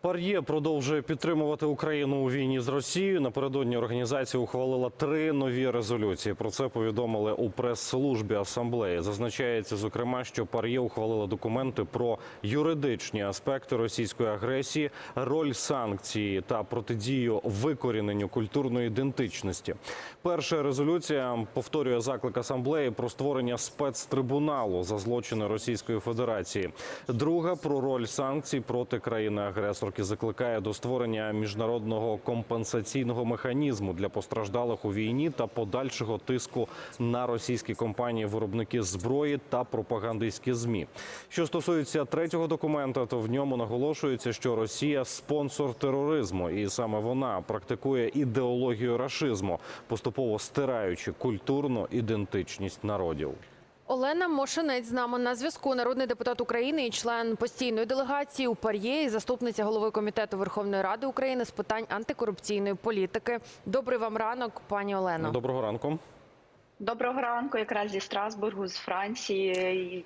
Пар'є продовжує підтримувати Україну у війні з Росією. Напередодні організація ухвалила три нові резолюції. Про це повідомили у прес-службі асамблеї. Зазначається, зокрема, що Пар'є ухвалила документи про юридичні аспекти російської агресії, роль санкцій та протидію викоріненню культурної ідентичності. Перша резолюція повторює заклик асамблеї про створення спецтрибуналу за злочини Російської Федерації. Друга про роль санкцій проти країни-агресорки закликає до створення міжнародного компенсаційного механізму для постраждалих у війні та подальшого тиску на російські компанії-виробники зброї та пропагандистські змі. Що стосується третього документа, то в ньому наголошується, що Росія спонсор тероризму, і саме вона практикує ідеологію рашизму, поступово стираючи культурну ідентичність народів. Олена Мошенець з нами на зв'язку. Народний депутат України і член постійної делегації у Пар'є, і заступниця голови комітету Верховної Ради України з питань антикорупційної політики. Добрий вам ранок, пані Олено. Доброго ранку. Доброго ранку, якраз зі Страсбургу, з Франції.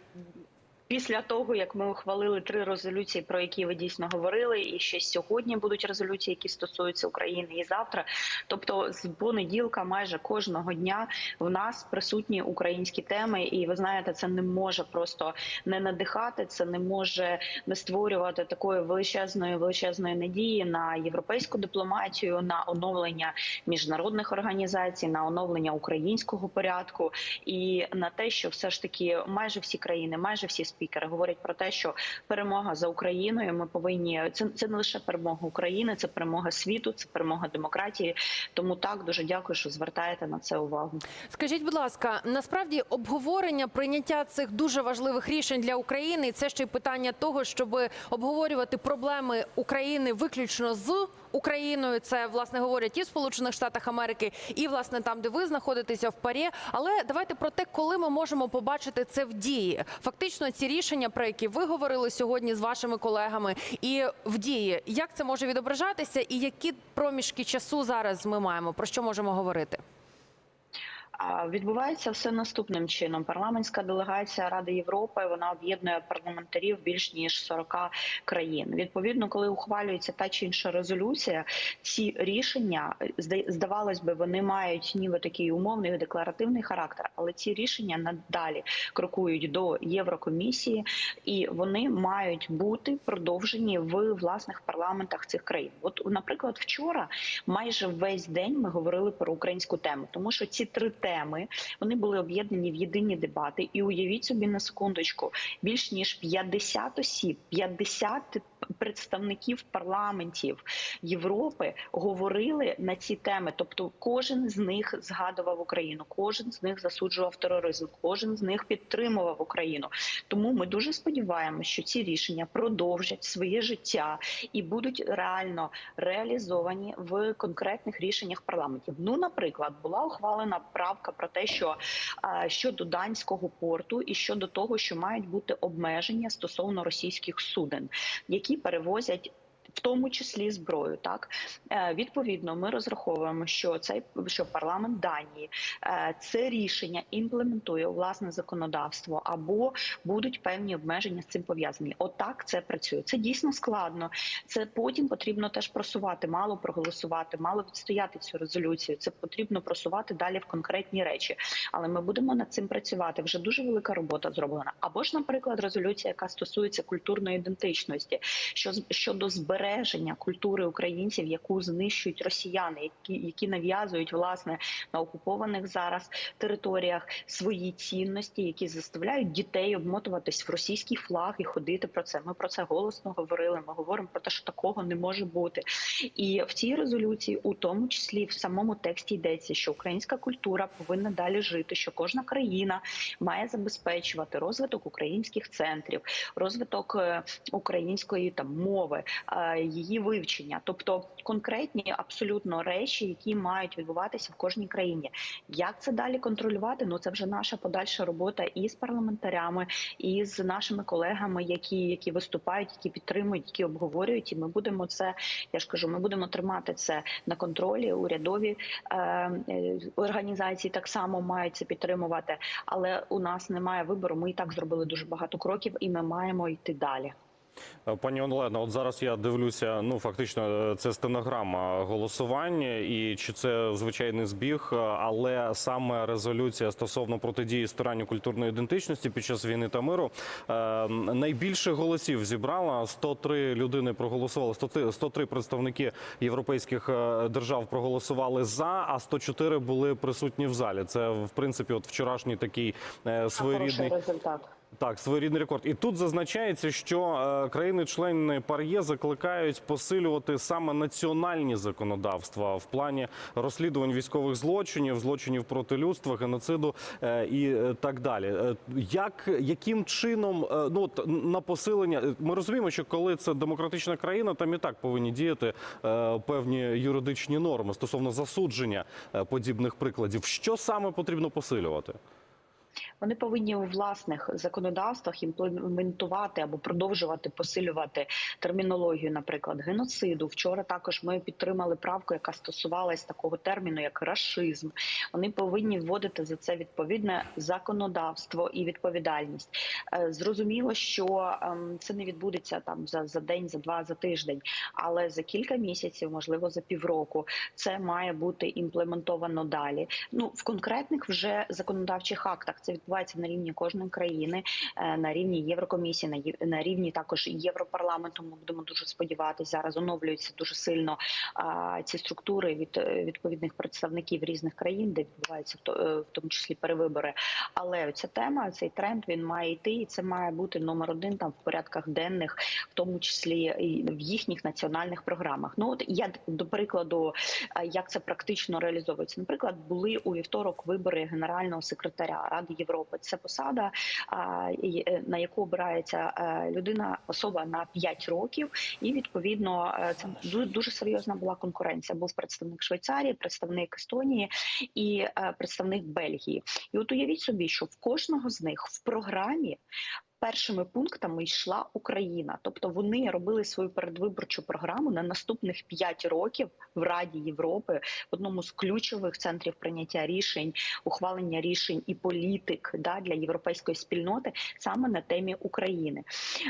Після того, як ми ухвалили три резолюції, про які ви дійсно говорили, і ще сьогодні будуть резолюції, які стосуються України, і завтра. Тобто, з понеділка, майже кожного дня в нас присутні українські теми, і ви знаєте, це не може просто не надихати, це не може не створювати такої величезної величезної надії на європейську дипломатію, на оновлення міжнародних організацій, на оновлення українського порядку і на те, що все ж таки майже всі країни, майже всі спікери говорять про те, що перемога за Україною. Ми повинні це, це не лише перемога України, це перемога світу, це перемога демократії. Тому так дуже дякую, що звертаєте на це увагу. Скажіть, будь ласка, насправді обговорення прийняття цих дуже важливих рішень для України це ще й питання того, щоб обговорювати проблеми України виключно з Україною. Це власне говорять і в Сполучених Штатах Америки, і власне там, де ви знаходитеся в парі. Але давайте про те, коли ми можемо побачити це в дії. Фактично, ці рішення, про які ви говорили сьогодні з вашими колегами, і в дії, як це може відображатися, і які проміжки часу зараз ми маємо про що можемо говорити? Відбувається все наступним чином. Парламентська делегація Ради Європи вона об'єднує парламентарів більш ніж 40 країн. Відповідно, коли ухвалюється та чи інша резолюція, ці рішення здавалось би, вони мають ніби такий умовний декларативний характер, але ці рішення надалі крокують до Єврокомісії, і вони мають бути продовжені в власних парламентах цих країн. От, наприклад, вчора майже весь день ми говорили про українську тему, тому що ці три теми вони були об'єднані в єдині дебати. І уявіть собі на секундочку, більш ніж 50 осіб, 50 представників парламентів Європи говорили на ці теми. Тобто, кожен з них згадував Україну, кожен з них засуджував тероризм, кожен з них підтримував Україну. Тому ми дуже сподіваємося, що ці рішення продовжать своє життя і будуть реально реалізовані в конкретних рішеннях парламентів. Ну, наприклад, була ухвалена правка про те, що щодо данського порту і щодо того, що мають бути обмеження стосовно російських суден, які перевозять. В тому числі зброю, так Е, відповідно, ми розраховуємо, що цей що парламент Данії е, це рішення імплементує власне законодавство, або будуть певні обмеження з цим пов'язані. Отак це працює. Це дійсно складно. Це потім потрібно теж просувати, мало проголосувати, мало відстояти цю резолюцію. Це потрібно просувати далі в конкретні речі. Але ми будемо над цим працювати. Вже дуже велика робота зроблена. Або ж, наприклад, резолюція, яка стосується культурної ідентичності, що щодо збереження культури українців, яку знищують росіяни, які, які нав'язують власне на окупованих зараз територіях свої цінності, які заставляють дітей обмотуватись в російський флаг і ходити про це. Ми про це голосно говорили. Ми говоримо про те, що такого не може бути. І в цій резолюції, у тому числі в самому тексті йдеться, що українська культура повинна далі жити, що кожна країна має забезпечувати розвиток українських центрів, розвиток е, української там мови, е, її вивчення, тобто конкретні абсолютно речі, які мають відбуватися в кожній країні. Як це далі контролювати? Ну це вже наша подальша робота і з парламентарями, і з нашими колегами, які, які виступають, які підтримують, які обговорюють. І ми будемо це. Я ж кажу, ми будемо тримати це на контролі. Урядові е, е, організації так само мають це підтримувати, але у нас немає вибору. Ми і так зробили дуже багато кроків, і ми маємо йти далі. Е, Пані Олено, от зараз я дивлюся. Ну фактично, е, це стенограма голосування, і чи це звичайний збіг, е, але саме резолюція стосовно протидії стиранню культурної ідентичності під час війни та миру найбільше голосів зібрала. 103 людини проголосували. 103 103 представники європейських держав проголосували за, а 104 були присутні в залі. Це в принципі, от вчорашній такий своєрідний. Результат. Так, своєрідний рекорд. І тут зазначається, що е, країни-члени ПАРЄ закликають посилювати саме національні законодавства в плані розслідувань військових злочинів, злочинів проти людства, геноциду е, і е, так далі. Як яким чином ну от на посилення? Ми розуміємо, що коли це демократична країна, там і так повинні діяти певні юридичні норми стосовно засудження подібних прикладів. Що саме потрібно посилювати? Вони повинні у власних законодавствах імплементувати або продовжувати посилювати термінологію, наприклад, геноциду. Вчора також ми підтримали правку, яка стосувалась такого терміну, як рашизм. Вони повинні вводити за це відповідне законодавство і відповідальність. Е, Зрозуміло, що ем, це не відбудеться там за, за день, за два, за тиждень, але за кілька місяців, можливо, за півроку, це має бути імплементовано далі. Ну в конкретних вже законодавчих актах це відбувається на рівні кожної країни, е, на рівні Єврокомісії, на рівні також Європарламенту. Ми будемо дуже сподіватися. Зараз оновлюються дуже сильно ці структури від е, відповідних представників різних країн, де відбуваються е, в тому числі перевибори. Але ця тема, цей тренд він має йти, і це має бути номер один там в порядках денних, в тому числі і в їхніх національних програмах. Ну от я до прикладу, як це практично реалізовується. Наприклад, були у вівторок вибори генерального секретаря Ради Європи. Це посада, е, на яку обирається е, людина, особа на 5 років, і відповідно е, це дуже, серйозна була конкуренція. Був представник Швейцарії, представник Естонії і представник Бельгії. І от уявіть собі, що в кожного з них в програмі. Першими пунктами йшла Україна, тобто вони робили свою передвиборчу програму на наступних 5 років в Раді Європи, в одному з ключових центрів прийняття рішень, ухвалення рішень і політик да для європейської спільноти саме на темі України.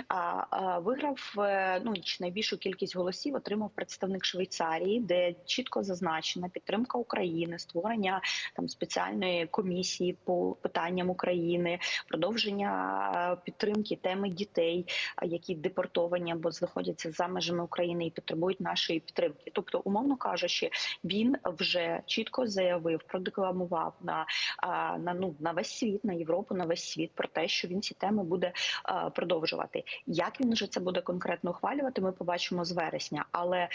А, а виграв е, ну найбільшу кількість голосів отримав представник Швейцарії, де чітко зазначена підтримка України, створення там спеціальної комісії по питанням України, продовження е, підтримки теми дітей, які депортовані або знаходяться за межами України і потребують нашої підтримки. Тобто, умовно кажучи, він вже чітко заявив, продекламував на, на ну на весь світ, на Європу, на весь світ про те, що він ці теми буде продовжувати. Як він вже це буде конкретно ухвалювати, ми побачимо з вересня. Але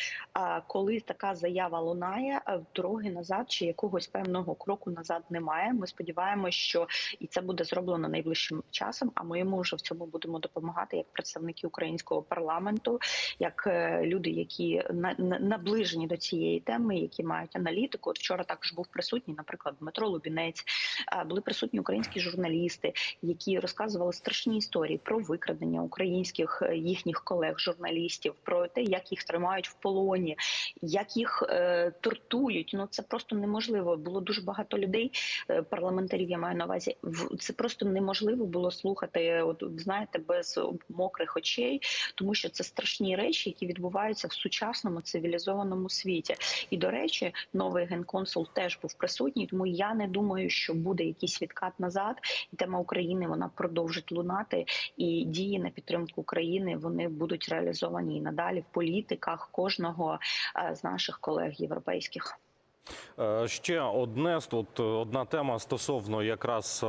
коли така заява лунає, дороги назад чи якогось певного кроку назад немає. Ми сподіваємося, що і це буде зроблено найближчим часом. А ми йому вже в цьому будемо допомагати як представники українського парламенту, як е, люди, які на, на- наближені до цієї теми, які мають аналітику. От вчора також був присутній, наприклад, Дмитро Лубінець. Були присутні українські журналісти, які розказували страшні історії про викрадення українських е, їхніх колег-журналістів, про те, як їх тримають в полоні, як їх е, тортують. Ну це просто неможливо. Було дуже багато людей, парламентарів. Я маю на увазі. Це просто неможливо було слухати. От знаєте, без мокрих очей, тому що це страшні речі, які відбуваються в сучасному цивілізованому світі. І до речі, новий генконсул теж був присутній. Тому я не думаю, що буде якийсь відкат назад. І тема України вона продовжить лунати. І дії на підтримку України вони будуть реалізовані і надалі в політиках кожного е, з наших колег європейських. Е, Ще одне тут одна тема стосовно якраз е,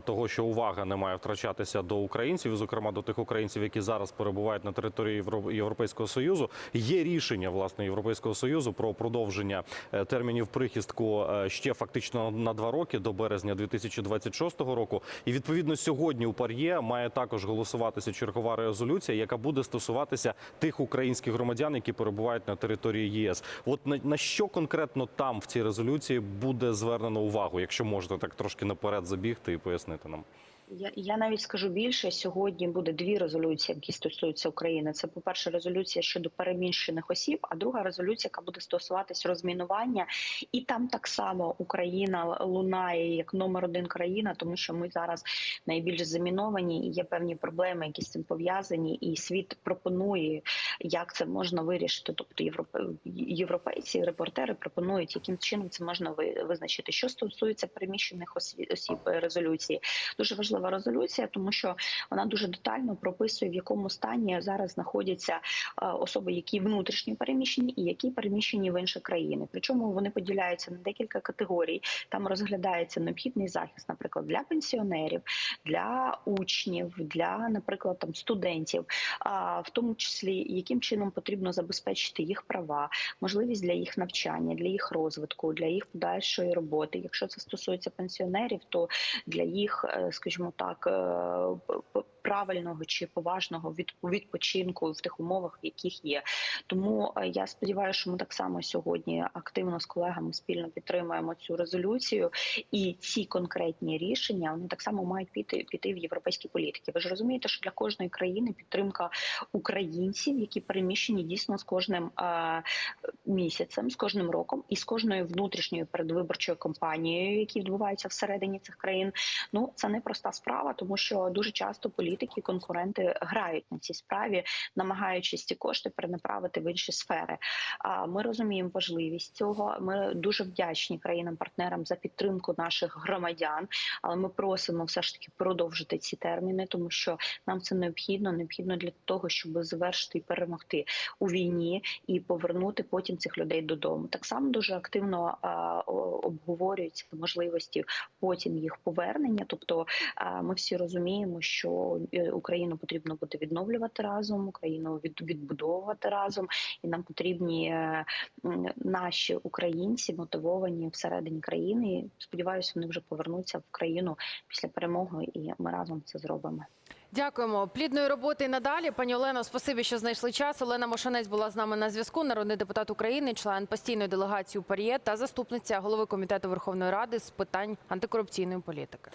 того, що увага не має втрачатися до українців, зокрема до тих українців, які зараз перебувають на території Євро- Європейського союзу. Є рішення власне Європейського союзу про продовження е, термінів прихистку е, ще фактично на два роки до березня 2026 року. І відповідно сьогодні у Пар'є має також голосуватися чергова резолюція, яка буде стосуватися тих українських громадян, які перебувають на території ЄС. От на що конкретно там в цій резолюції буде звернено увагу, якщо можете так трошки наперед забігти і пояснити нам. Я, я навіть скажу більше. Сьогодні буде дві резолюції, які стосуються України. Це, по-перше, резолюція щодо переміщених осіб, а друга резолюція, яка буде стосуватись розмінування. І там так само Україна лунає як номер один країна, тому що ми зараз найбільш заміновані і є певні проблеми, які з цим пов'язані. І світ пропонує, як це можна вирішити. Тобто, європе... європейці, репортери пропонують, яким чином це можна ви- визначити. Що стосується переміщених осі- осіб е, резолюції, дуже важлива резолюція, тому що вона дуже детально прописує, в якому стані зараз знаходяться е, особи, які внутрішньо переміщені і які переміщені в інші країни. Причому вони поділяються на декілька категорій. Там розглядається необхідний захист, наприклад, для пенсіонерів, для учнів, для, наприклад, там студентів, в тому числі яким чином потрібно забезпечити їх права, можливість для їх навчання, для їх розвитку, для їх подальшої роботи. Якщо це стосується пенсіонерів, то для їх, е, скажімо так, е, правильного чи поважного від- відпочинку в тих умовах, в яких є. Тому е, я сподіваюся, що ми так само сьогодні активно з колегами спільно підтримуємо цю резолюцію, і ці конкретні рішення вони так само мають піти піти в європейські політики. Ви ж розумієте, що для кожної країни підтримка українців, які переміщені дійсно з кожним е, місяцем, з кожним роком, і з кожною внутрішньою передвиборчою кампанією, які відбуваються всередині цих країн. Ну це не проста справа, тому що дуже часто політики, конкуренти грають на цій справі, намагаючись ці кошти перенаправити в інші сфери. А ми розуміємо важливість цього. Ми дуже вдячні країнам-партнерам за підтримку наших громадян, але ми просимо все ж таки продовжити ці терміни, тому що нам це необхідно. Необхідно для того, щоб завершити і перемогти у війні і повернути потім цих людей додому. Так само дуже активно обговорюються можливості потім їх повернення. Тобто ми всі розуміємо, що е, Україну потрібно буде відновлювати разом, Україну від, відбудовувати разом, і нам потрібні е, наші українці мотивовані всередині країни. Сподіваюся, вони вже повернуться в країну після перемоги, і ми разом це зробимо. Дякуємо. Плідної роботи і надалі. Пані Олено, спасибі, що знайшли час. Олена Мошанець була з нами на зв'язку. Народний депутат України, член постійної делегації у ПАРЄ та заступниця голови комітету Верховної Ради з питань антикорупційної політики.